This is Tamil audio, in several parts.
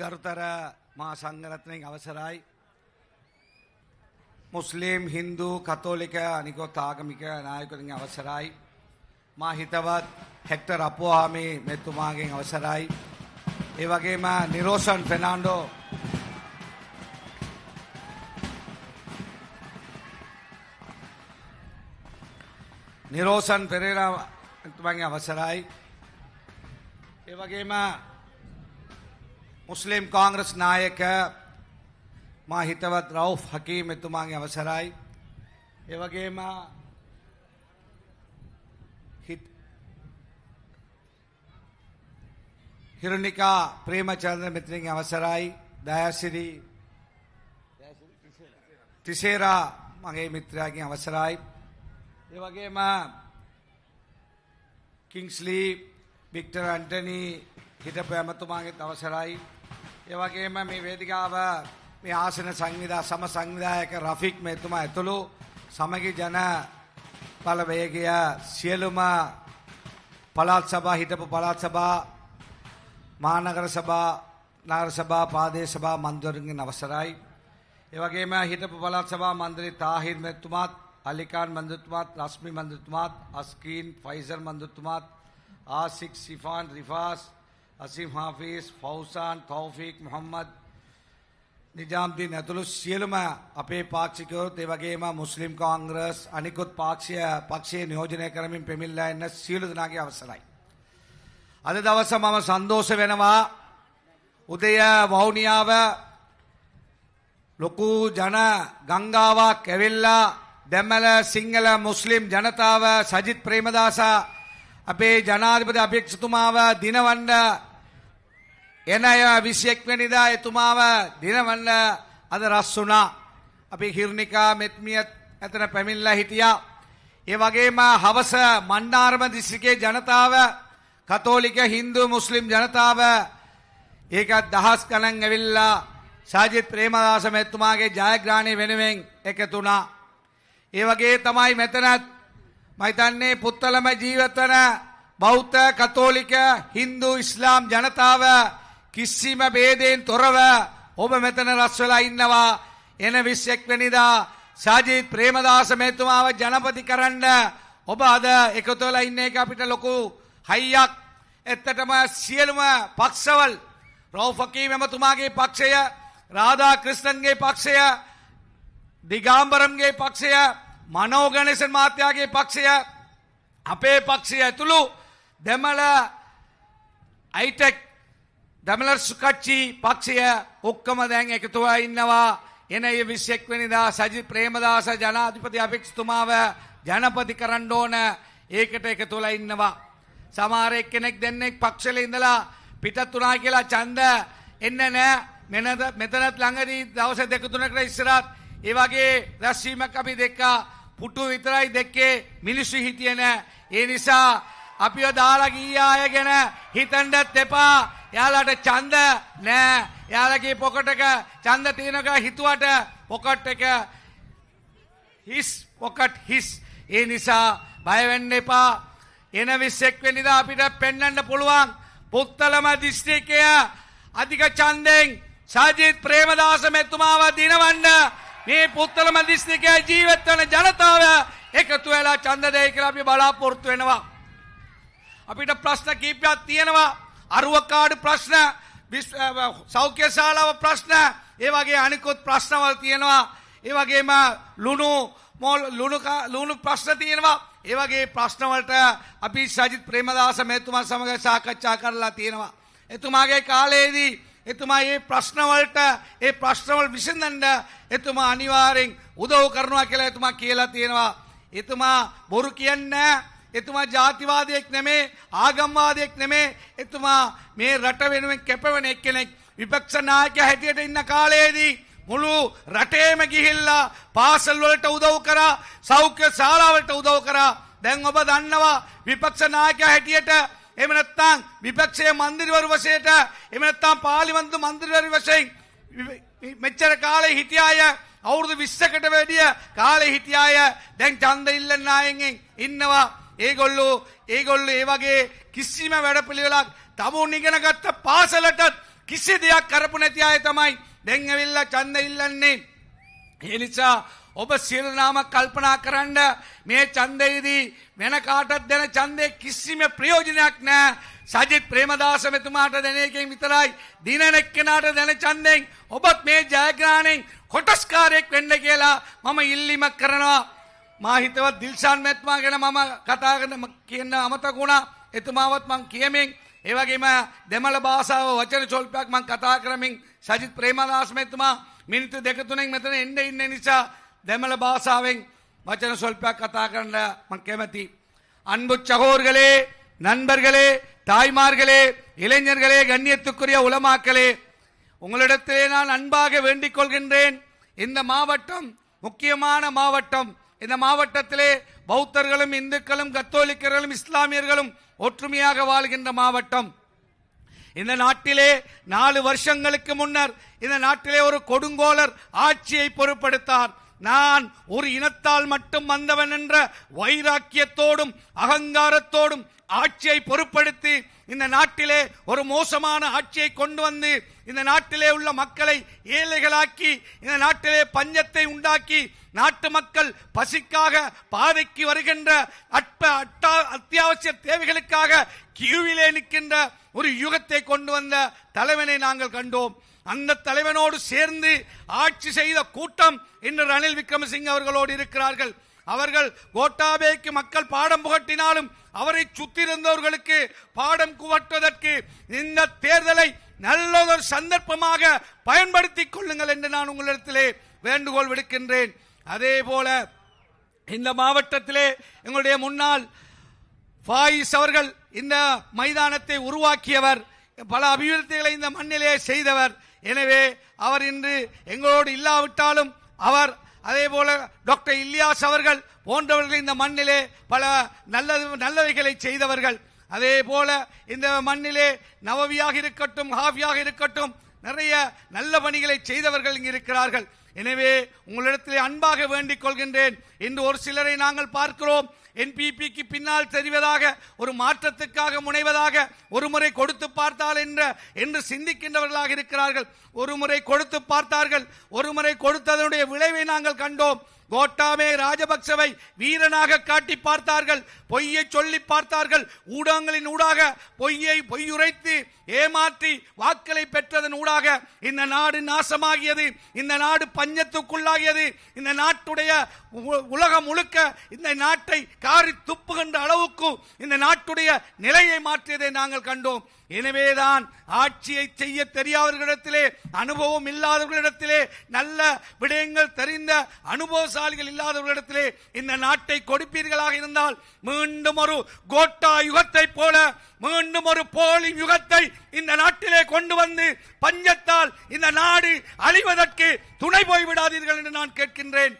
ගරුතර මා සංගරත්නයෙන් අවසරයි. මුස්ලිම් හින්දු කතෝලික අනිකොත් ආගමික නායකරින් අවසරයි. මා හිතවත් හෙක්ටර් අපවාමි මෙතුමාගෙන් අවසරයි. ඒ වගේම නිරෝෂන් ෆෙනාන්ඩෝ නිරෝසන් පෙරේරා එතුමන්ගේ අවසරයි. ඒ වගේම මුස්ලිම් කාංග්‍රස් නායක මා හිතවත් රව් හකීම් එතුමාගේ අවසරයි. ඒ වගේම හිත් හිරුණිකා ප්‍රේමචන්ද්‍ර මෙතනින් අවසරයි දයසිරි තිසේරා මගේ මිත්‍රයාගෙන් අවසරයි. ඒ වගේම කිංස්ලී වික්ටර් ඇන්ටනී හිටපු ඇමතුමාගෙත් අවසරයි. ඒ වගේම මේ වේදිකාව මේ ආසන සංවිධා සම සංවිධායක රෆික් මෙතුමා ඇතුළු සමගි ජන බලවේගය සියලුම පළාත් සභා හිටපු පළාත් සභා මහනගර සභා නගර සභා පාදේ සභා මන්දවරුන්ගෙන් අවසරයි. ඒ වගේම හිටපු පළාත් සභා මන්ත්‍රී තාහිර් මෙතුමාත් අලිකාන් මන්දතුමාත් රස්මි මන්දතුමාත් අස්කීන් ෆයිසල් මන්දතුමාත් ආසික් සිෆාන් රිෆාස් අසිම් හාෆිස් ෆෞසාන් තෞෆීක් මොහම්මද් නිජාම්දීන් ඇතුළු සියලුම අපේ පාක්ෂිකයොත් ඒ වගේම මුස්ලිම් කාංග්‍රස් අනිකුත් පාක්ෂය පක්ෂයේ නියෝජනය කරමින් පෙමිල්ලා එන්න සියලු දෙනාගේ අවසරයි. අද දවස මම සන්දෝෂ වෙනවා උදය වෞනියාව ලොකු ජන ගංගාවක් ඇවිල්ලා දැමල සිංහල මුස්ලිම් ජනතාව සජිත් ප්‍රේමදාස අපේ ජනාධිපති අපේක්ෂතුමාව දිනවන්න එන අය විසියෙක් වැනිදා එතුමාව දිනවන්න අද රස් වුණා. අපි හිරණිකා මෙත්මියත් ඇතන පැමිල්ලා හිටියා. ඒ වගේම හවස මණ්ඩාරම දිස්ත්‍රික්කයේ ජනතාව කතෝලික හින්දු මුස්ලිම් ජනතාව ඒකත් දහස් ගණන් ඇවිල්ලා සාජිත් ප්‍රේමදාස මෙතුමාගේ ජයග්‍රහණය වෙනුවෙන් එකතුනා. ඒ වගේ තමයි මෙතනත් මහිතන්නේ පුත්තලම ජීවතන බෞද්ධ කතෝලික හින්දු ඉස්ලාම් ජනතාව කිසිම බේදයෙන් තොරව ඔබ මෙතන රස්වලා ඉන්නවා. එන විශ්යෙක් වෙනිදා ශාජීත් ප්‍රේමදාස මෙතුමාව ජනපති කරන්න ඔබ අද එකතුවලා ඉන්න එක අපිට ලොකු හයියක්. එත්තටම සියලුම පක්ෂවල් රෝෆකී මෙමතුමාගේ පක්ෂය රාධා ක්‍රිස්තන්ගේ පක්ෂය දිගාම්බරම්ගේ පක්ෂය මනෝගණේසන් මාත්‍යයාගේ පක්ෂය අපේ පක්ෂය ඇතුළු දෙමල අයිටෙක් දමලර් සුකච්චි පක්ෂය ඔක්කම දැන් එකතුවා ඉන්නවා. එන ඒ විශ්යෙක් වෙනිදා සජි ප්‍රේමදාස ජනාධිපති අපික්ෂතුමාව ජනපති කරන්න ඕන. ඒකට එකතුල ඉන්නවා. සමාරෙක් කෙනෙක් දෙන්නෙක් පක්ෂල ඉඳලා පිටත් වනා කියලා චන්ද එන්න නෑ මෙනද මෙතනත් ළඟදී දවස දෙක තුනකට ඉස්සරත් ඒ වගේ රැස්වීමක් අපි දෙක්කා. පුටු විතරයි දෙක්කේ. මිනිස්සු හිටිය නෑ. ඒ නිසා අපිව දාලා ගිය අය ගැන හිතන්ඩත් එපා. යාලට චන්ද නෑ. යාලගේ පොකටක චන්ද තියෙනක හිතුවට පොකට් එක හිස් පොකට් හිස්. ඒ නිසා බයවෙන්න එපා. එන විස්සෙක් වෙනිදා අපිට පෙන්නන්න පුළුවන් පුත්තලම දිස්ත්‍රිකය අධික චන්දෙන් සාජීත් ප්‍රේමදාස මෙතුමාව දිනවන්න. මේ පුත්තලම දිස්ත්‍රිකය ජීවත්වන ජනතාව එකතු වෙලා චන්දදය කියලා අපි බලාපොරොත්තු වෙනවා. අපිට ප්‍රශ්න කීපයක් තියෙනවා අරුවකාඩු ප්‍රශ්න සෞඛ්‍ය ශාලාව ප්‍රශ්න ඒ වගේ අනිකුත් ප්‍රශ්නවල් තියෙනවා ඒ වගේම ලුණු මොල් ලුණු ප්‍රශ්න තියෙනවා ඒ වගේ ප්‍රශ්නවලට අපි සජිත් ප්‍රේමදාස මෙතුමා සමඟ සාකච්ඡා කරලා තියෙනවා. එතුමාගේ කාලයේදී එතුමා ඒ ප්‍රශ්නවලට ඒ ප්‍රශ්නවල් විසඳන්න එතුමා අනිවාර්යෙන් උදව් කරනවා කියලා එතුමා කියලා තියෙනවා. එතුමා බොරු කියන්නේ එතුමා ජාතිවාදයෙක් නෙමේ ආගම්වාදයෙක් නෙමේ. එතුමා මේ රට වෙනුවෙන් කැපවෙන එක්කෙනෙක් විපක්ෂ නායක හැටියට ඉන්න කාලයේදී මුළු රටේම ගිහිල්ලා පාසල් වලට උදව් කරා සෞඛ්‍ය ශාලාවලට උදව් කරා. දැන් ඔබ දන්නවා විපක්ෂ නායක හැටියට එහෙම නැත්නම් විපක්ෂයේ මන්දිරවරු වශයෙන් එහෙම නැත්නම් පාර්ලිමේන්තු මන්දිරවරු වශයෙන් මෙච්චර කාලේ හිටිය අය අවුරුදු 20කට වැඩිය කාලේ හිටිය අය දැන් ඡන්ද ඉල්ලන්න ආයෙන් ඉන්නවා. ඒගොල්ලෝ ඒගොල්ලෝ ඒ වගේ කිසිම වැඩපිළිවෙලක් තමුන් ඉගෙන ගත්ත පාසලටත් කිසි දෙයක් කරපු නැති අය තමයි දැන් ඇවිල්ලා ඡන්ද ඉල්ලන්නේ. ඒ නිසා ඔබ සියලු නාම කල්පනා කරන්න මේ ඡන්දයේදී වෙන කාටත් දෙන ඡන්දේ කිසිම ප්‍රයෝජනයක් නැහැ. සජිත් ප්‍රේමදාස මෙතුමාට දෙන එකෙන් විතරයි දින එක්කෙනාට දෙන ඡන්දෙන් ඔබත් මේ ජයග්‍රහණයෙන් කොටස්කාරයෙක් වෙන්න කියලා මම ඉල්ලීමක් කරනවා. මා හිතවත් දිල්ෂාන් මැත්මා ගැන මම කතා කරන කියන්න අමතක වුණා. එතුමාවත් මං කියමින් ඒ වගේම දෙමළ භාෂාව වචන චොල්පයක් මං කතා කරමින් සජිත් ප්‍රේමදාස මැතිතුමා මිනිත්තු දෙක තුනෙන් මෙතන එන්න ඉන්න නිසා දෙමළ භාෂාවෙන් வச்சன சொல்பா கதா கண்ட மக்கேமதி அன்பு சகோர்களே நண்பர்களே தாய்மார்களே இளைஞர்களே கண்ணியத்துக்குரிய உலமாக்களே உங்களிடத்திலே நான் அன்பாக வேண்டிக் கொள்கின்றேன் இந்த மாவட்டம் முக்கியமான மாவட்டம் இந்த மாவட்டத்திலே பௌத்தர்களும் இந்துக்களும் கத்தோலிக்கர்களும் இஸ்லாமியர்களும் ஒற்றுமையாக வாழ்கின்ற மாவட்டம். இந்த நாட்டிலே நாலு வருஷங்களுக்கு முன்னர் இந்த நாட்டிலே ஒரு கொடுங்கோலர் ஆட்சியை பொருட்படுத்தார். நான் ஒரு இனத்தால் மட்டும் வந்தவன் என்ற வைராக்கியத்தோடும் அகங்காரத்தோடும் ஆட்சியை பொருட்படுத்தி இந்த நாட்டிலே ஒரு மோசமான ஆட்சியை கொண்டு வந்து இந்த நாட்டிலே உள்ள மக்களை ஏழைகளாக்கி இந்த நாட்டிலே பஞ்சத்தை உண்டாக்கி நாட்டு மக்கள் பசிக்காக பாதைக்கு வருகின்ற அற்ப அட்டா அத்தியாவசிய தேவைகளுக்காக கியூவிலே நிற்கின்ற ஒரு யுகத்தை கொண்டு வந்த தலைவனை நாங்கள் கண்டோம். அந்த தலைவனோடு சேர்ந்து ஆட்சி செய்த கூட்டம் இன்று ரணில் விக்ரமசிங்க அவர்களோடு இருக்கிறார்கள். அவர்கள் கோட்டாபேக்கு மக்கள் பாடம் புகட்டினாலும் அவரை சுத்திருந்தவர்களுக்கு பாடம் புகட்டுவதற்கு இந்த தேர்தலை நல்லதொரு சந்தர்ப்பமாக பயன்படுத்திக் கொள்ளுங்கள் என்று நான் உங்களிடத்திலே வேண்டுகோள் விடுக்கின்றேன். அதே போல இந்த மாவட்டத்திலே எங்களுடைய முன்னாள் ஃபாயிஸ் அவர்கள் இந்த மைதானத்தை உருவாக்கியவர் பல அபிவிருத்திகளை இந்த மண்ணிலே செய்தவர். எனவே அவர் இன்று எங்களோடு இல்லாவிட்டாலும் அவர் அதே போல டாக்டர் இல்யாஸ் அவர்கள் போன்றவர்கள் இந்த மண்ணிலே பல நல்லது நல்லவைகளை செய்தவர்கள். அதே போல இந்த மண்ணிலே நவவியாக இருக்கட்டும் ஹாவியாக இருக்கட்டும் நிறைய நல்ல பணிகளை செய்தவர்கள் இங்கு இருக்கிறார்கள். எனவே உங்களிடத்திலே அன்பாக வேண்டிக் கொள்கின்றேன். இன்று ஒரு சிலரை நாங்கள் பார்க்கிறோம். என்பிபிக்கு பின்னால் தெரிவதாக ஒரு மாற்றத்துக்காக முனைவதாக ஒரு முறை கொடுத்து பார்த்தால் என்ற என்று சிந்திக்கின்றவர்களாக இருக்கிறார்கள். ஒரு முறை கொடுத்து பார்த்தார்கள். ஒரு முறை கொடுத்ததனுடைய விளைவை நாங்கள் கண்டோம். கோட்டாமே ராஜபக்சவை வீரனாக காட்டி பார்த்தார்கள். பொய்யை சொல்லி பார்த்தார்கள். ஊடகங்களின் ஊடாக பொய்யை பொய்யுரைத்து ஏமாற்றி வாக்களை பெற்றதன் ஊடாக இந்த நாடு நாசமாகியது. இந்த நாடு பஞ்சத்துக்குள்ளாகியது. இந்த நாட்டுடைய உ- உலகம் முழுக்க இந்த நாட்டை காரி துப்புகின்ற அளவுக்கு இந்த நாட்டுடைய நிலையை மாற்றியதை நாங்கள் கண்டோம். எனவேதான் ஆட்சியை செய்ய தெரியாதவர்களிடத்திலே அனுபவம் இல்லாதவர்களிடத்திலே நல்ல விடயங்கள் தெரிந்த அனுபவசாலிகள் இல்லாதவர்களிடத்திலே இந்த நாட்டை கொடுப்பீர்களாக இருந்தால் மீண்டும் ஒரு கோட்டா யுகத்தை போல மீண்டும் ஒரு போலி யுகத்தை இந்த நாட்டிலே கொண்டு வந்து பஞ்சத்தால் இந்த நாடு அழிவதற்கு துணை போய்விடாதீர்கள் என்று நான் கேட்கின்றேன்.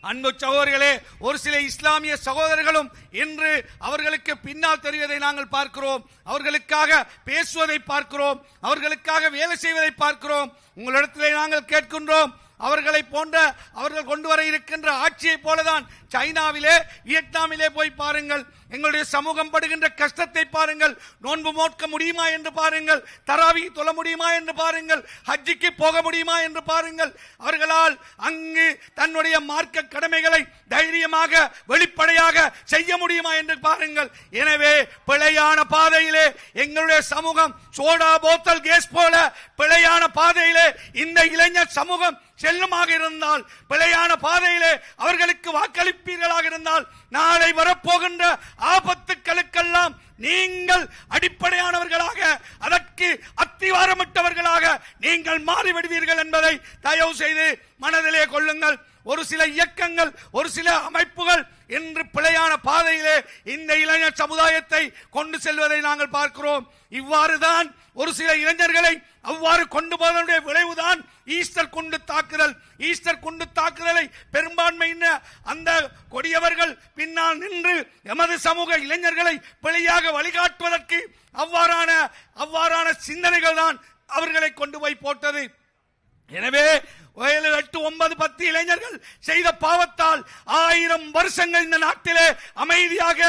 அன்பு சகோதரர்களே ஒரு சில இஸ்லாமிய சகோதரர்களும் இன்று அவர்களுக்கு பின்னால் தெரிவதை நாங்கள் பார்க்கிறோம். அவர்களுக்காக பேசுவதை பார்க்கிறோம். அவர்களுக்காக வேலை செய்வதை பார்க்கிறோம். உங்களிடத்திலே நாங்கள் கேட்கின்றோம். அவர்களை போன்ற அவர்கள் கொண்டு வர இருக்கின்ற ஆட்சியை போலதான் சைனாவிலே வியட்நாமிலே போய் பாருங்கள். எங்களுடைய சமூகம் படுகின்ற கஷ்டத்தை பாருங்கள். நோன்பு மோட்க முடியுமா என்று பாருங்கள். தராவி தொழ முடியுமா என்று பாருங்கள். ஹஜ்ஜிக்கு போக முடியுமா என்று பாருங்கள். அவர்களால் அங்கு தன்னுடைய மார்க்க கடமைகளை தைரியமாக வெளிப்படையாக செய்ய முடியுமா என்று பாருங்கள். எனவே பிழையான பாதையிலே எங்களுடைய சமூகம் சோடா போத்தல் கேஸ் போல பிழையான பாதையிலே இந்த இளைஞர் சமூகம் செல்லுமாக இருந்தால் பிழையான பாதையிலே அவர்களுக்கு வாக்களிப்பீர்களாக இருந்தால் நாளை வரப்போகின்ற ஆபத்துக்களுக்கெல்லாம் நீங்கள் அடிப்படையானவர்களாக அதற்கு அத்திவாரமிட்டவர்களாக நீங்கள் மாறிவிடுவீர்கள் என்பதை தயவு செய்து மனதிலே கொள்ளுங்கள். ஒரு சில இயக்கங்கள் ஒரு சில அமைப்புகள் இன்று பிழையான பாதையிலே இந்த இளைஞர் சமுதாயத்தை கொண்டு செல்வதை நாங்கள் பார்க்கிறோம். இவ்வாறுதான் ஒரு சில இளைஞர்களை அவ்வாறு கொண்டு போவதனுடைய விளைவுதான் ஈஸ்டர் குண்டு தாக்குதல். ஈஸ்டர் குண்டு தாக்குதலை பெரும்பான்மையின அந்த கொடியவர்கள் பின்னால் நின்று எமது சமூக இளைஞர்களை பிழையாக வழிகாட்டுவதற்கு அவ்வாறான அவ்வாறான சிந்தனைகள் தான் அவர்களை கொண்டு போய் போட்டது. எனவே ஏழு எட்டு ஒன்பது பத்து இளைஞர்கள் செய்த பாவத்தால் ஆயிரம் வருஷங்கள் இந்த நாட்டிலே அமைதியாக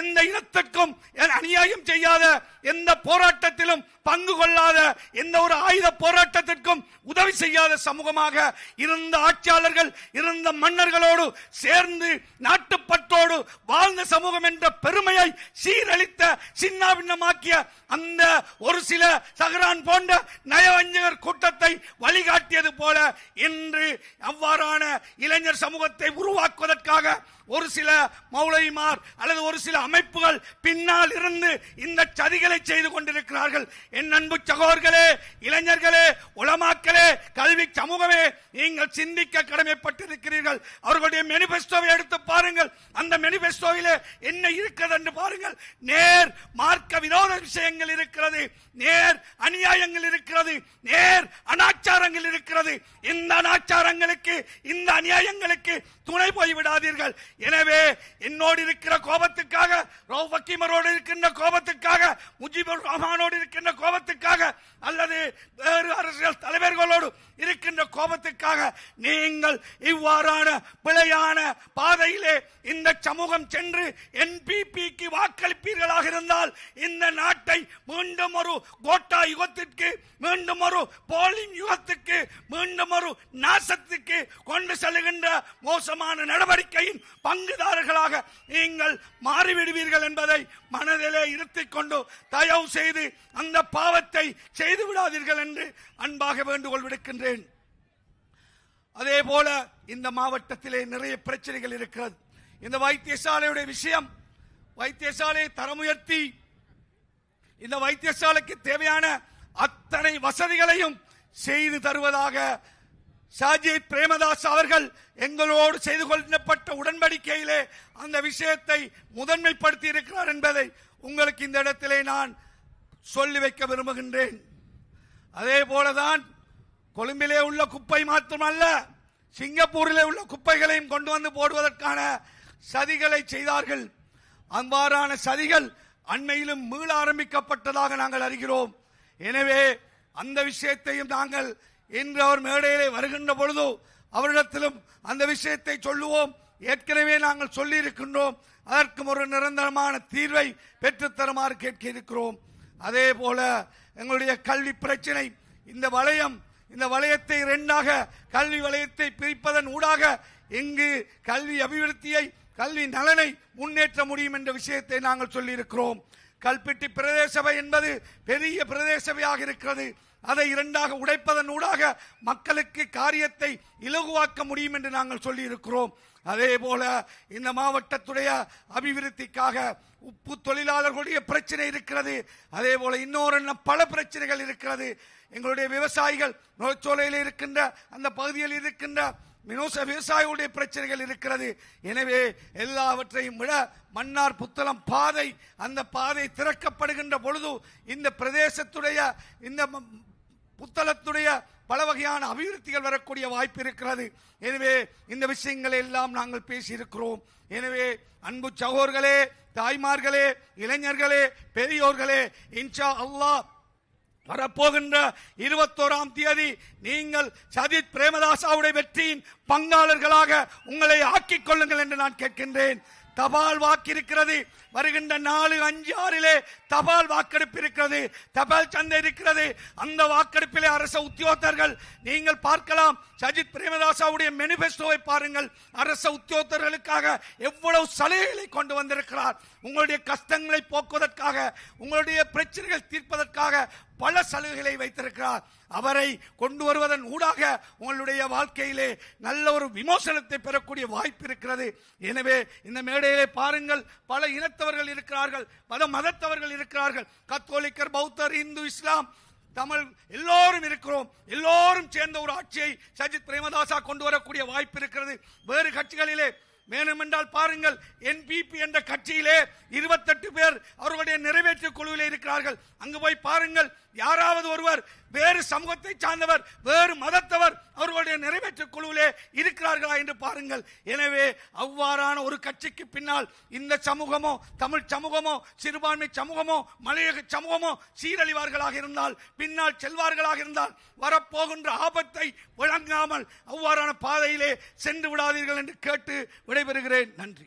எந்த இனத்துக்கும் அநியாயம் செய்யாத எந்த போராட்டத்திலும் பங்கு கொள்ளாத எந்த ஒரு ஆயுத போராட்டத்திற்கும் உதவி செய்யாத சமூகமாக இருந்த ஆட்சியாளர்கள் இருந்த மன்னர்களோடு சேர்ந்து நாட்டுப்பற்றோடு வாழ்ந்த சமூகம் என்ற பெருமையை சீரழித்த சின்னாபின்னமாக்கிய அந்த ஒரு சில சகரான் போன்ற நயவஞ்சகர் கூட்டத்தை வழிகாட்டியது போல இன்று அவ்வாறான இளைஞர் சமூகத்தை உருவாக்குவதற்காக ஒரு சில மௌலைமார் அல்லது ஒரு சில அமைப்புகள் பின்னால் இருந்து இந்த சதிகளை செய்து கொண்டிருக்கிறார்கள். என் அன்பு சகோதர்களே இளைஞர்களே உளமாக்களே கல்வி சமூகமே நீங்கள் சிந்திக்க கடமைப்பட்டிருக்கிறீர்கள். அவர்களுடைய மெனிபெஸ்டோவை எடுத்து பாருங்கள். அந்த மெனிபெஸ்டோவிலே என்ன இருக்கிறது என்று பாருங்கள். நேர் மார்க்க விரோத விஷயங்கள் இருக்கிறது நேர் அநியாயங்கள் இருக்கிறது நேர் அனாச்சாரங்கள் இருக்கிறது. இந்த அனாச்சாரங்களுக்கு இந்த அநியாயங்களுக்கு துணை போய் விடாதீர்கள் எனவே என்னோடு இருக்கிற கோபத்துக்காக ரவுப் இருக்கின்ற கோபத்துக்காக முஜிபுர் ரஹ்மானோடு இருக்கின்ற கோபத்துக்காக அல்லது வேறு அரசியல் தலைவர்களோடு இருக்கின்ற கோபத்துக்காக நீங்கள் இவ்வாறான பிழையான பாதையிலே இந்த சமூகம் சென்று என்பிபிக்கு வாக்களிப்பீர்களாக இருந்தால் இந்த நாட்டை மீண்டும் ஒரு கோட்டா யுகத்திற்கு மீண்டும் ஒரு போலிங் யுகத்துக்கு மீண்டும் ஒரு நாசத்துக்கு கொண்டு செல்கின்ற மோசமான நடவடிக்கையின் பங்குதாரர்களாக நீங்கள் மாறிவிடுவீர்கள் என்பதை மனதிலே இருத்திக் கொண்டு தயவு செய்து அந்த பாவத்தை செய்து விடாதீர்கள் என்று அன்பாக வேண்டுகோள் விடுக்கின்றேன். அதே போல இந்த மாவட்டத்திலே நிறைய பிரச்சனைகள் இருக்கிறது. இந்த வைத்தியசாலையுடைய விஷயம் வைத்தியசாலையை தரமுயர்த்தி இந்த வைத்தியசாலைக்கு தேவையான அத்தனை வசதிகளையும் செய்து தருவதாக சாஜித் பிரேமதாஸ் அவர்கள் எங்களோடு செய்து கொள்ளப்பட்ட உடன்படிக்கையிலே அந்த விஷயத்தை முதன்மைப்படுத்தி இருக்கிறார் என்பதை உங்களுக்கு இந்த இடத்திலே நான் சொல்லி வைக்க விரும்புகின்றேன். அதே போலதான் கொழும்பிலே உள்ள குப்பை மாத்திரமல்ல சிங்கப்பூரிலே உள்ள குப்பைகளையும் கொண்டு வந்து போடுவதற்கான சதிகளை செய்தார்கள். அவ்வாறான சதிகள் அண்மையிலும் மீள ஆரம்பிக்கப்பட்டதாக நாங்கள் அறிகிறோம். எனவே அந்த விஷயத்தையும் நாங்கள் இன்று அவர் மேடையிலே வருகின்ற பொழுது அவரிடத்திலும் அந்த விஷயத்தை சொல்லுவோம். ஏற்கனவே நாங்கள் சொல்லி இருக்கின்றோம் அதற்கும் ஒரு நிரந்தரமான தீர்வை பெற்றுத்தருமாறு கேட்க இருக்கிறோம் அதே போல எங்களுடைய கல்வி பிரச்சனை இந்த வளையம் இந்த வளையத்தை இரண்டாக கல்வி வளையத்தை பிரிப்பதன் ஊடாக இங்கு கல்வி அபிவிருத்தியை கல்வி நலனை முன்னேற்ற முடியும் என்ற விஷயத்தை நாங்கள் சொல்லியிருக்கிறோம். கல்பிட்டி பிரதேச சபை என்பது பெரிய பிரதேச சபையாக இருக்கிறது. அதை இரண்டாக உடைப்பதன் ஊடாக மக்களுக்கு காரியத்தை இலகுவாக்க முடியும் என்று நாங்கள் சொல்லியிருக்கிறோம். அதே போல இந்த மாவட்டத்துடைய அபிவிருத்திக்காக உப்பு தொழிலாளர்களுடைய பிரச்சனை இருக்கிறது. அதே போல இன்னொரு பல பிரச்சனைகள் இருக்கிறது. எங்களுடைய விவசாயிகள் நோய்ச்சோலையில் இருக்கின்ற அந்த பகுதியில் இருக்கின்ற மினோச விவசாயிகளுடைய பிரச்சனைகள் இருக்கிறது. எனவே எல்லாவற்றையும் விட மன்னார் புத்தளம் பாதை அந்த பாதை திறக்கப்படுகின்ற பொழுது இந்த பிரதேசத்துடைய இந்த புத்தளத்துடைய பல வகையான அபிவிருத்திகள் வரக்கூடிய வாய்ப்பு இருக்கிறது. எனவே இந்த விஷயங்களை எல்லாம் நாங்கள் பேசியிருக்கிறோம். எனவே அன்பு சகோர்களே தாய்மார்களே இளைஞர்களே பெரியோர்களே இன்ஷா அல்லாஹ் வரப்போகின்ற இருபத்தோராம் தேதி நீங்கள் சஜித் பிரேமதாசாவுடைய வெற்றியின் பங்காளர்களாக உங்களை ஆக்கிக் கொள்ளுங்கள் என்று நான் கேட்கின்றேன். தபால் வாக்கு இருக்கிறது. வருகின்ற நாலு அஞ்சு ஆறிலே தபால் வாக்கெடுப்பு இருக்கிறது. தபால் சந்தை இருக்கிறது. அந்த வாக்கெடுப்பிலே அரச உத்தியோகத்தர்கள் நீங்கள் பார்க்கலாம் சஜித் பிரேமதாசாவுடைய மெனிபெஸ்டோவை பாருங்கள். அரச உத்தியோகத்தர்களுக்காக எவ்வளவு சலுகைகளை கொண்டு வந்திருக்கிறார். உங்களுடைய கஷ்டங்களை போக்குவதற்காக உங்களுடைய பிரச்சனைகள் தீர்ப்பதற்காக பல சலுகைகளை வைத்திருக்கிறார். அவரை கொண்டு வருவதன் ஊடாக உங்களுடைய வாழ்க்கையிலே நல்ல ஒரு விமோசனத்தை பெறக்கூடிய வாய்ப்பு இருக்கிறது. எனவே இந்த மேடையிலே பாருங்கள் பல இனத்தவர்கள் இருக்கிறார்கள் பல மதத்தவர்கள் இருக்கிறார்கள். கத்தோலிக்கர் பௌத்தர் இந்து இஸ்லாம் தமிழ் எல்லோரும் இருக்கிறோம். எல்லோரும் சேர்ந்த ஒரு ஆட்சியை சஜித் பிரேமதாசா கொண்டு வரக்கூடிய வாய்ப்பு இருக்கிறது. வேறு கட்சிகளிலே வேணுமென்றால் பாருங்கள் என்பிபி என்ற கட்சியிலே இருபத்தெட்டு பேர் அவர்களுடைய நிறைவேற்று குழுவிலே இருக்கிறார்கள். அங்கு போய் பாருங்கள் யாராவது ஒருவர் வேறு சமூகத்தை சார்ந்தவர் வேறு மதத்தவர் அவர்களுடைய நிறைவேற்று குழுவிலே இருக்கிறார்களா என்று பாருங்கள். எனவே அவ்வாறான ஒரு கட்சிக்கு பின்னால் இந்த சமூகமோ தமிழ் சமூகமோ சிறுபான்மை சமூகமோ மலையக சமூகமோ சீரழிவார்களாக இருந்தால் பின்னால் செல்வார்களாக இருந்தால் வரப்போகின்ற ஆபத்தை விளங்காமல் அவ்வாறான பாதையிலே சென்று விடாதீர்கள் என்று கேட்டு விடைபெறுகிறேன். நன்றி.